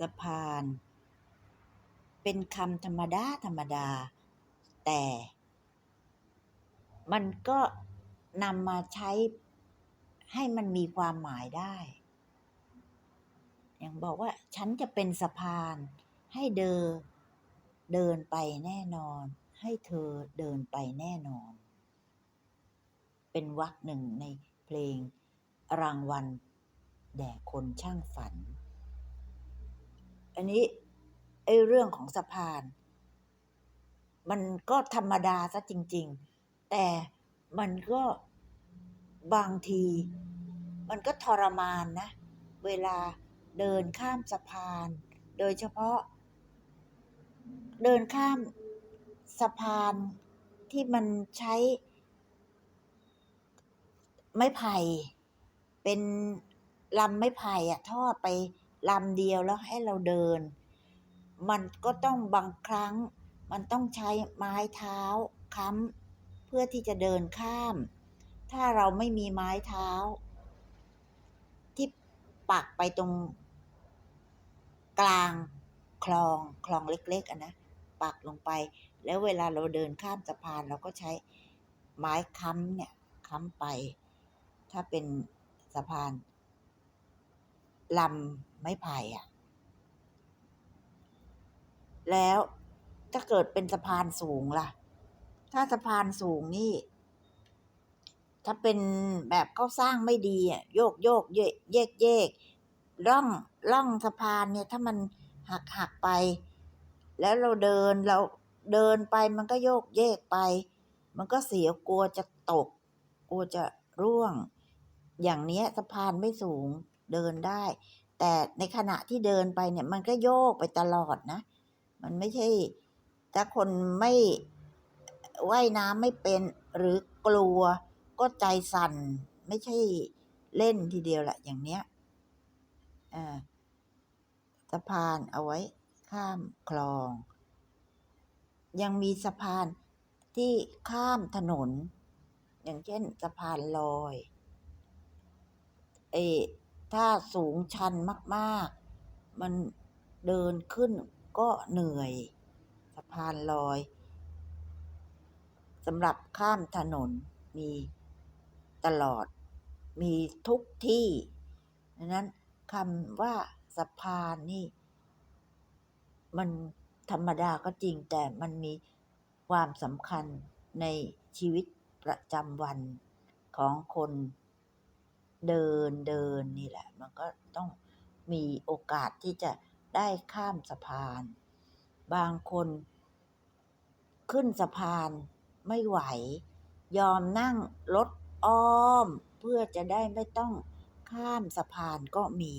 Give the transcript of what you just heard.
สะพาน เป็นคำธรรมดาธรรมดา แต่ มันก็นำมาใช้ให้มันมีความหมายได้ อย่างบอกว่าฉันจะเป็นสะพานให้เดินเดินไปแน่นอน ให้เธอเดินไปแน่นอน เป็นวรรคหนึ่งในเพลงรางวัล แด่คนช่างฝัน อันนี้ไอ้เรื่องของสะพาน มันก็ธรรมดาซะจริง ๆ แต่มันก็บางที มันก็ทรมานนะ เวลาเดินข้ามสะพาน โดยเฉพาะ เดินข้ามสะพานที่มันใช้ ไม้ไผ่เป็นลำไม้ไผ่อะทอดไป ลำเดียวแล้วให้เราเดิน มันก็ต้องบางครั้ง มันต้องใช้ไม้เท้าค้ำเพื่อที่จะเดินข้าม ถ้าเราไม่มีไม้เท้า ที่ปักไปตรง กลางคลองคลองเล็กๆอะนะปักลงไป แล้วเวลาเราเดินข้ามสะพานเราก็ใช้ไม้ค้ำเนี่ยค้ำไป ถ้าเป็นสะพาน ลำไม้ไผ่อะแล้วถ้าเกิดเป็นสะพานสูงล่ะ ถ้าสะพานสูงนี่ ถ้าเป็นแบบเขาสร้างไม่ดีอะโยกๆเยกๆร่องร่องสะพานเนี่ย ถ้ามันหักๆไป แล้วเราเดินเราเดินไปมันก็โยกเยกไป มันก็เสียกลัวจะตก กลัวจะร่วง อย่างเนี้ยสะพานไม่สูง เดินได้ แต่ในขณะที่เดินไปเนี่ยมันก็โยกไปตลอดนะ มันไม่ใช่ ถ้าคนไม่ว่ายน้ำไม่เป็นหรือกลัวก็ใจสั่น ไม่ใช่เล่นทีเดียวแหละอย่างเนี้ยอาสะพานเอาไว้ข้ามคลอง ยังมีสะพานที่ข้ามถนน อย่างเช่นสะพานลอยไอ้ ถ้าสูงชันมากๆ มันเดินขึ้นก็เหนื่อย สะพานลอยสำหรับข้ามถนนมีตลอด มีทุกที่ดังนั้นคำว่าสะพานนี่ มันธรรมดาก็จริงแต่มันมีความสำคัญในชีวิตประจำวันของคน เดินเดินนี่แหละ มันก็ต้องมีโอกาสที่จะได้ข้ามสะพาน บางคน ขึ้นสะพานไม่ไหว ยอมนั่งรถอ้อม เพื่อจะได้ไม่ต้องข้ามสะพานก็มี